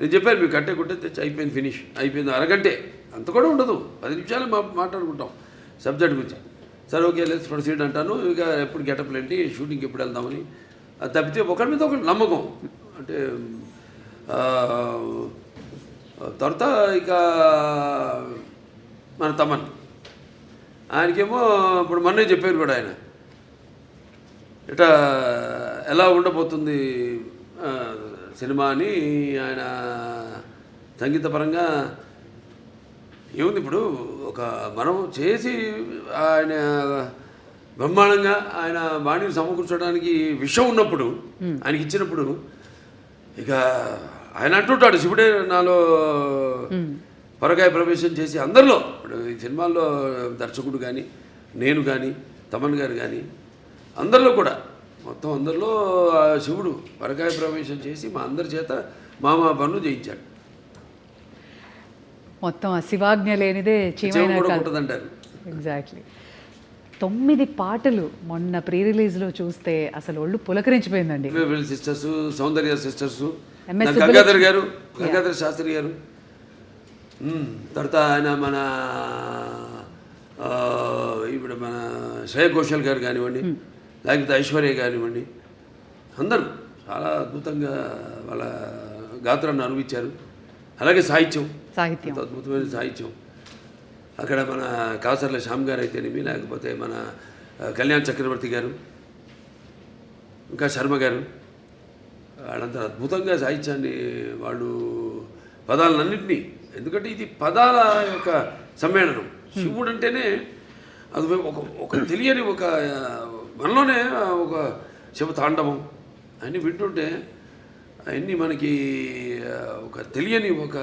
నేను చెప్పాను మీకు కట్టే కొట్టే తెచ్చి అయిపోయింది ఫినిష్ అయిపోయింది అరగంటే. అంత కూడా ఉండదు. పది నిమిషాలు మా మాట్లాడుకుంటాం సబ్జెక్ట్ గురించి. సరే ఓకే లేదు ప్రొసీడ్ అంటాను. ఇక ఎప్పుడు గెటప్లు ఏంటి? షూటింగ్కి ఎప్పుడు వెళ్దామని. అది తప్పితే ఒకరి మీద ఒకటి నమ్మకం. అంటే తర్వాత ఇక మన తమన్. ఆయనకేమో ఇప్పుడు మొన్నే చెప్పారు కూడా ఆయన. ఇట ఎలా ఉండబోతుంది? ఆ, సినిమా అని ఆయన సంగీతపరంగా ఏముంది ఇప్పుడు? ఒక మనం చేసి ఆయన బ్రహ్మాండంగా ఆయన బాణీని సమకూర్చడానికి విషయం ఉన్నప్పుడు ఆయనకి ఇచ్చినప్పుడు ఇక ఆయన అంటుంటాడు శివుడే నాలో పరకాయ ప్రవేశం చేసి అందరిలో ఇప్పుడు ఈ సినిమాల్లో దర్శకుడు కానీ నేను కానీ తమన్ గారు కానీ అందరిలో కూడా మొత్తం అందరిలో శివుడు పరకాయ ప్రవేశం చేసి మా అందరి చేత మామ పనులు చేయించాడు మొత్తం ఆ శివాజ్ఞ లేనిదే ఉంటుందంటారు ఎగ్జాక్ట్లీ తొమ్మిది పాటలు మొన్న ప్రీ రిలీజ్లో చూస్తే అసలు ఒళ్ళు పులకరించిపోయిందండి. సిస్టర్స్ సౌందర్య సిస్టర్స్ గంగాధర్ గారు గంగాధర్ శాస్త్రి గారు. తర్వాత ఆయన మన ఇప్పుడు మన శ్రేయ ఘోషల్ గారు కానివ్వండి. లేకపోతే ఐశ్వర్య కానివ్వండి అందరూ చాలా అద్భుతంగా వాళ్ళ గాత్రాన్ని అనుభవించారు. అలాగే సాహిత్యం. సాహిత్యం. అద్భుతమైన సాహిత్యం. అక్కడ మన కాసర్ల శ్యామ్ గారు అయితేనేమి లేకపోతే మన కళ్యాణ్ చక్రవర్తి గారు ఇంకా శర్మ గారు వాళ్ళంతా అద్భుతంగా సాహిత్యాన్ని వాళ్ళు పదాలన్నింటినీ ఎందుకంటే ఇది పదాల యొక్క సమ్మేళనం. శివుడు అంటేనే అది ఒక ఒక తెలియని ఒక మనలోనే ఒక శివ తాండవం అన్నీ వింటుంటే అవన్నీ మనకి ఒక తెలియని ఒక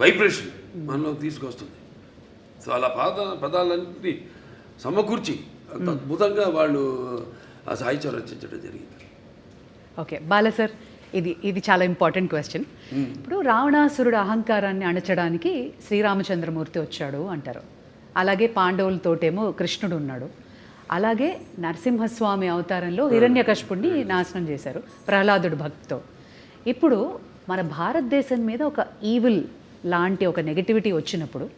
వైబ్రేషన్ మనలో తీసుకొస్తుంది. సో అలా పద పదాలన్నింటినీ సమకూర్చి అంత అద్భుతంగా వాళ్ళు ఆ సాహిత్యం రచించడం జరిగింది. ఓకే. బాల సార్ ఇది ఇది చాలా ఇంపార్టెంట్ క్వశ్చన్. ఇప్పుడు రావణాసురుడు అహంకారాన్ని అణచడానికి శ్రీరామచంద్రమూర్తి వచ్చాడు అంటారు. అలాగే పాండవులతోటేమో కృష్ణుడు ఉన్నాడు. అలాగే నరసింహస్వామి అవతారంలో హిరణ్యకశిపుణ్ణి నాశనం చేశారు ప్రహ్లాదుడు భక్తితో. ఇప్పుడు మన భారతదేశం మీద ఒక ఈవిల్ లాంటి ఒక నెగటివిటీ వచ్చినప్పుడు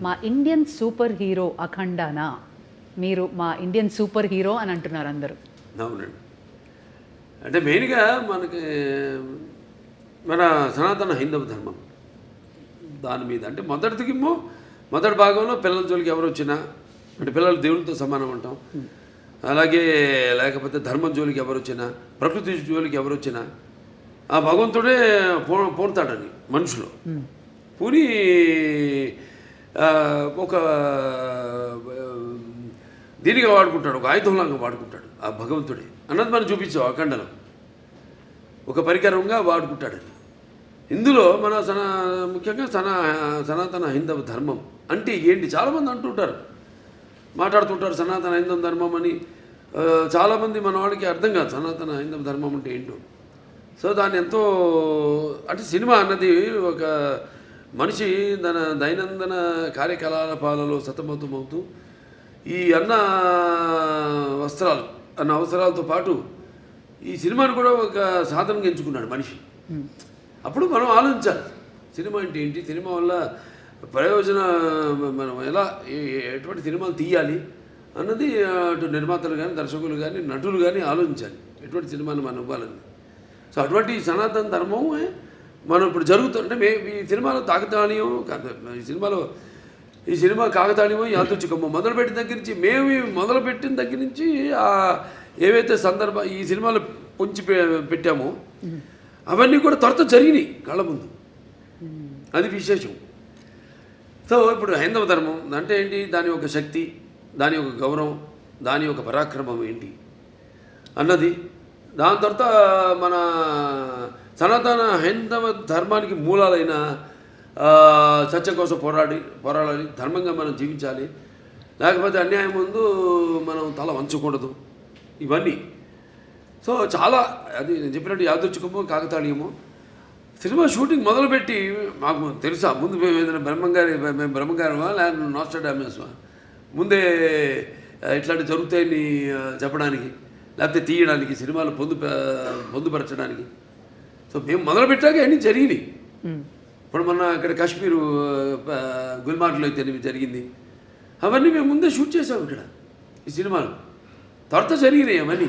మా ఇండియన్ సూపర్ హీరో అఖండానా? మీరు మా ఇండియన్ సూపర్ హీరో అని అంటున్నారు అందరూ. అవునండి. అంటే మెయిన్గా మనకి మన సనాతన హైందవ ధర్మం దాని మీద. అంటే మొదటిదికేమో మొదటి భాగంలో పిల్లల జోలికి ఎవరు వచ్చినా అంటే పిల్లలు దేవుళ్ళతో సమానం అంటాం. అలాగే లేకపోతే ధర్మం జోలికి ఎవరు వచ్చినా ప్రకృతి జోలికి ఎవరు వచ్చినా ఆ భగవంతుడే పో పోతాడని మనుషులు. పూని ఒక దీనిగా వాడుకుంటాడు ఒక ఆయుధంలాగా వాడుకుంటాడు ఆ భగవంతుడే. అన్నది మనం చూపించాం అఖండనం ఒక పరికరంగా వాడుకుంటాడని. ఇందులో మన సనా ముఖ్యంగా సనా సనాతన హైందవ ధర్మం. అంటే ఏంటి? చాలామంది అంటుంటారు మాట్లాడుతుంటారు సనాతన హైందవ ధర్మం అని. చాలామంది మన వాళ్ళకి అర్థం కాదు సనాతన హైందవ ధర్మం అంటే ఏంటో. సో దాన్ని ఎంతో అంటే సినిమా అన్నది ఒక మనిషి తన దైనందిన కార్యకలాపాలలో సతమతమవుతూ ఈ అన్న వస్త్రాలు అన్న అవసరాలతో పాటు ఈ సినిమాను కూడా ఒక సాధనంగా ఎంచుకున్నాడు మనిషి. అప్పుడు మనం ఆలోచించాలి సినిమా అంటే ఏంటి? సినిమా వల్ల ప్రయోజన మనం ఎలా ఎటువంటి సినిమాలు తీయాలి అన్నది అటు నిర్మాతలు కానీ దర్శకులు కానీ నటులు కానీ ఆలోచించాలి. ఎటువంటి సినిమాలు మనం ఇవ్వాలని. సో అటువంటి సనాతన ధర్మమే మనం ఇప్పుడు జరుగుతుంటే మే ఈ సినిమాలో తాకతాళీయం ఈ సినిమాలో ఈ సినిమా కాకతాళీయమో యాదృచ్ఛికమో మొదలుపెట్టిన దగ్గర నుంచి మేము మొదలుపెట్టిన దగ్గర నుంచి ఆ ఏవైతే సందర్భ ఈ సినిమాలు పొంచి పెట్టామో అవన్నీ కూడా త్వరత జరిగినాయి కళ్ళ ముందు. అది విశేషం. సో ఇప్పుడు హైందవ ధర్మం అంటే ఏంటి? దాని యొక్క శక్తి దాని యొక్క గౌరవం దాని యొక్క పరాక్రమం ఏంటి? అన్నది. దాని తర్వాత మన సనాతన హైందవ ధర్మానికి మూలాలైన సత్యం కోసం పోరాడి పోరాడాలి ధర్మంగా మనం జీవించాలి. లేకపోతే అన్యాయం ముందు మనం తల వంచకూడదు. ఇవన్నీ. సో చాలా అది నేను చెప్పినట్టు యాదృచ్ఛికము కాకతాళీయమో. సినిమా షూటింగ్ మొదలుపెట్టి మాకు తెలుసా ముందు మేము ఏదైనా బ్రహ్మంగారి మేము బ్రహ్మంగారమా లేదా నాస్టడామేస్వా ముందే ఆ, ఇట్లాంటివి జరుగుతాయని చెప్పడానికి లేకపోతే తీయడానికి సినిమాలు పొందు పొందుపరచడానికి. సో మేము మొదలుపెట్టాక అన్నీ జరిగినాయి. ఇప్పుడు మొన్న ఇక్కడ కాశ్మీరు గుల్మార్గ్లో అయితే జరిగింది? అవన్నీ మేము ముందే షూట్ చేసాం ఇక్కడ ఈ సినిమాలో. త్వరత జరిగినాయి అవన్నీ.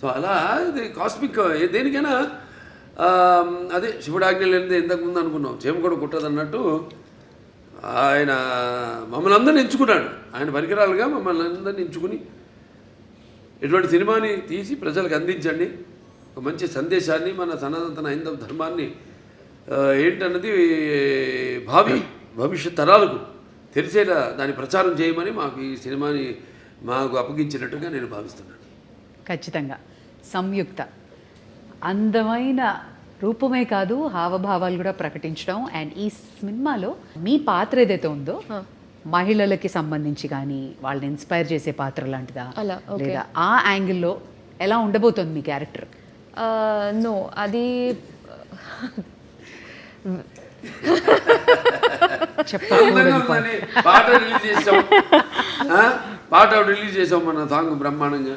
సో అలా ఇది కాస్మిక్ దేనికైనా అదే శివుడాజ్ఞ లేనిదే ఇంతకుముందు అనుకున్నాం. చేమ కూడా కుట్టదు అన్నట్టు ఆయన మమ్మల్ని అందరిని ఎంచుకున్నాడు. ఆయన పరికరాలుగా మమ్మల్ని అందరిని ఎంచుకుని ఇటువంటి సినిమాని తీసి ప్రజలకు అందించండి. ఒక మంచి సందేశాన్ని మన సనాతన హైందవ ధర్మాన్ని ఏంటన్నది భావి భవిష్యత్ తరాలకు తెలిసేలా దాని ప్రచారం చేయమని మాకు ఈ సినిమాని మాకు అప్పగించినట్టుగా నేను భావిస్తున్నాను. ఖచ్చితంగా. సంయుక్త. అందమైన రూపమే కాదు హావభావాలు కూడా ప్రకటించడం అండ్ ఈ సినిమాలో మీ పాత్ర ఏదైతే ఉందో మహిళలకి సంబంధించి కానీ వాళ్ళని ఇన్స్పైర్ చేసే పాత్ర లాంటిదా. లేదా ఆ యాంగిల్లో ఎలా ఉండబోతుంది మీ క్యారెక్టర్ నో అది పాట రిలీజ్ చేసాం? పాట రిలీజ్ చేసాం మన సాంగ్ బ్రహ్మాండంగా.